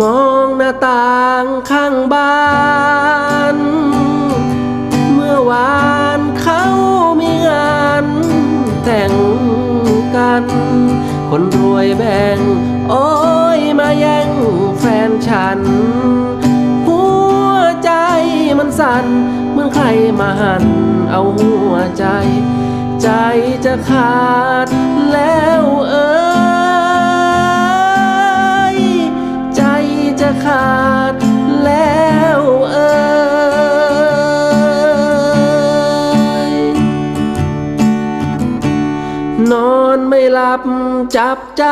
มองหน้าต่างข้างบ้าน เมื่อวานเขามีงานแต่งกัน คนรวยแบ่ง โอ้ยมาแย่งแฟนฉัน หัวใจมันสั่นเหมือนใครมาหันเอาหัวใจ ใจจะขาดแล้วเอ้ย ขาดแล้วเอ้ยนอนไม่หลับจับใจ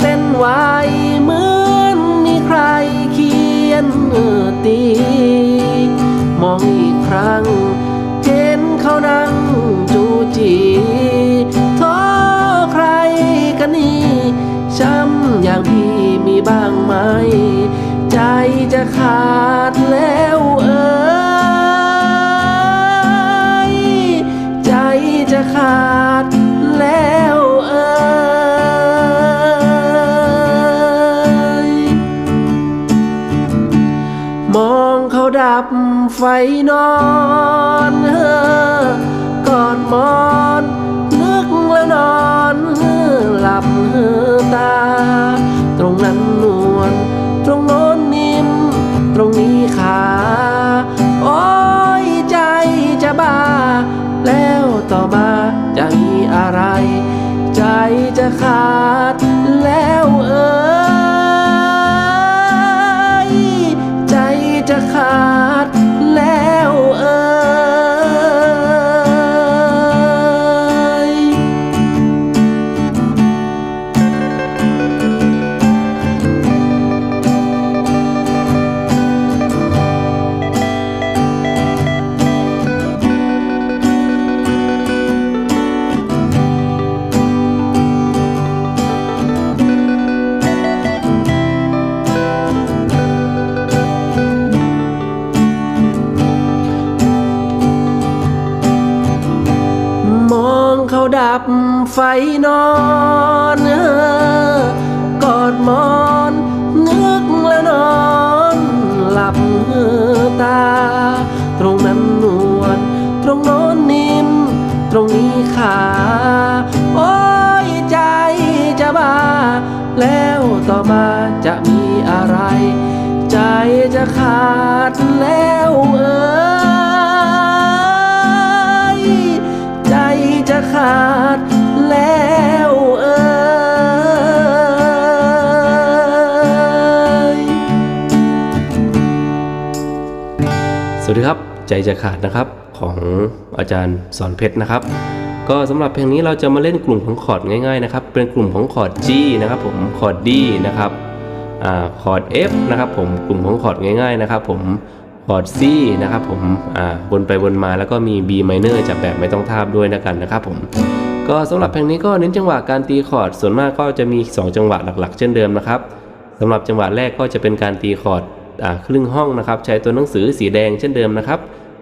เต้นไหวเหมือนมีใครเขียนตี มองอีกครั้ง เห็นเขานั่ง ขาดแล้วเอ้ยใจจะขาดแล้วเอ้ยมองเขาดับไฟนอนเออกอดมอน บไฟนอนเออกอดมอนนึกแล้วนอนหลับตา ตรงนั้นนวลตรงโน้นนิ่ม ตรงนี้ขาโอ้ยใจจะบ้า แล้วต่อมาจะมีอะไร ใจจะขาดแล้วเอ้ย สวัสดีครับ ใจจะขาดนะครับของอาจารย์สอนเพชรนะครับ ก็สำหรับเพลงนี้เราจะมาเล่นกลุ่มของคอร์ดง่ายๆนะครับเป็นกลุ่มของคอร์ด G นะครับผมคอร์ด D นะครับคอร์ด F นะครับผมกลุ่มของคอร์ดง่ายๆนะครับผมคอร์ด C นะครับผมวนไปวนมาแล้วก็มี B minor จับแบบไม่ต้องทาบด้วยนะกันนะครับผมก็สำหรับเพลงนี้ก็เน้นจังหวะการตีคอร์ดส่วนมากก็จะมี 2 จังหวะหลักๆ เช่นเดิมนะครับสำหรับจังหวะแรกก็จะเป็นการตีคอร์ด ครึ่งห้องนะครับ ใช้ตัวหนังสือสีแดงเช่นเดิมนะครับ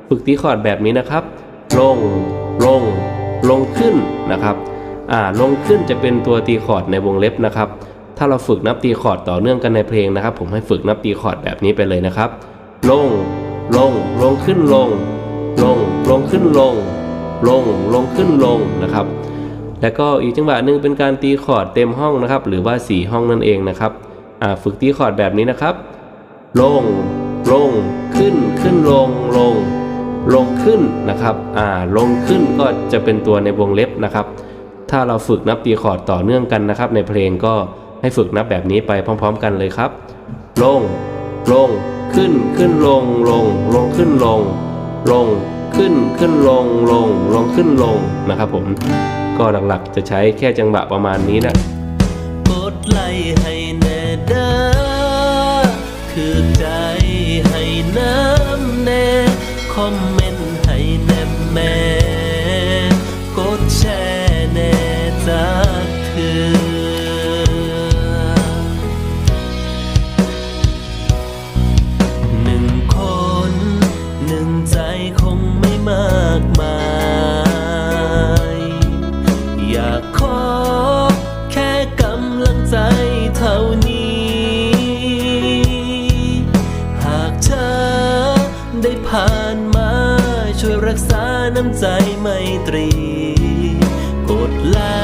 ฝึกตีคอร์ดแบบนี้นะครับ ลง ลง ลงขึ้นนะครับลงขึ้นจะเป็นตัวตีคอร์ดในวงเล็บนะครับ ถ้าเราฝึกนับตีคอร์ดต่อเนื่องกันในเพลงนะครับ ผมให้ฝึกนับตีคอร์ดแบบนี้ไปเลยนะครับ ลง ลง ลงขึ้นลง ลง ลงขึ้นลง ลง ลงขึ้นลงนะครับ แล้วก็อีกจังหวะหนึ่งเป็นการตีคอร์ดเต็มห้องนะครับ หรือว่า 4 ห้องนั่นเองนะครับฝึกตีคอร์ดแบบนี้นะครับ ลง ลง ขึ้น ขึ้นลง ลง ลงขึ้นนะครับ อ่า ลงขึ้นก็จะเป็นตัวในวงเล็บนะครับ ถ้าเราฝึกนับตีคอร์ดต่อเนื่องกันนะครับ ในเพลงก็ให้ฝึกนับแบบนี้ไปพร้อม ๆ กันเลยครับ ลง ลง ขึ้น ขึ้นลง ลง ลงขึ้นลง ลง ขึ้น ขึ้นลง ลง ลงขึ้นลงนะครับ ผม ก็หลักๆจะใช้แค่จังหวะประมาณนี้นะกดไลให้แน่ ถือใจให้น้ำแน่คอมเมนต์ให้แน่แม่ land.